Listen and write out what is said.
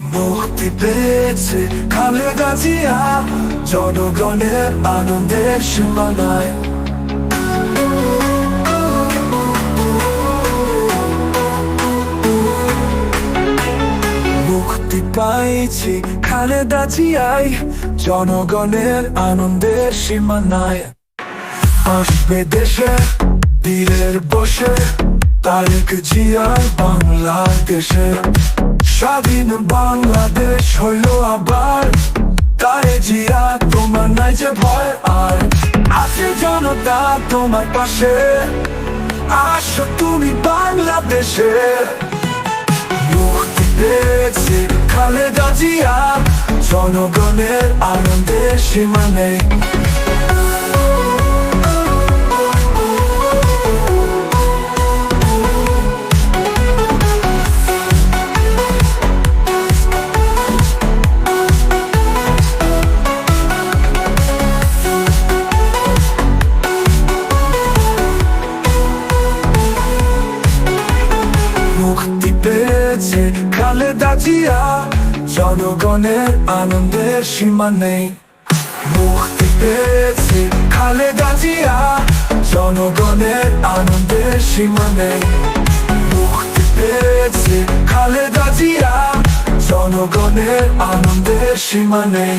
মুক্তি পেয়েছে খালেদা জিয়া, জনগণের আনন্দের সীমানায়। মুক্তি পাইছি খালেদা জিয়াই, জনগণের আনন্দের সীমানায়। আসবে দেশে বীরের বসে, তারেক জিয়ার বাংলাদেশে। স্বাধীন বাংলাদেশ হইল আবার। তারে জিয়া, তোমার নাই যে ভয়। আর আছে জনতা তোমার পাশে। আসো তুমি বাংলাদেশে। মুক্তি খালেদা জিয়া। জনগণের আনন্দের সীমা নেই মুক্তি পেয়েছে খালেদা জিয়া। জনগণের আনন্দের সীমা নেই। মুক্তি পেয়েছে খালেদা জিয়া। জনগণের আনন্দের সীমা নেই। মুক্তি পেয়েছে খালেদা জিয়া। জনগণের আনন্দের সীমা নেই।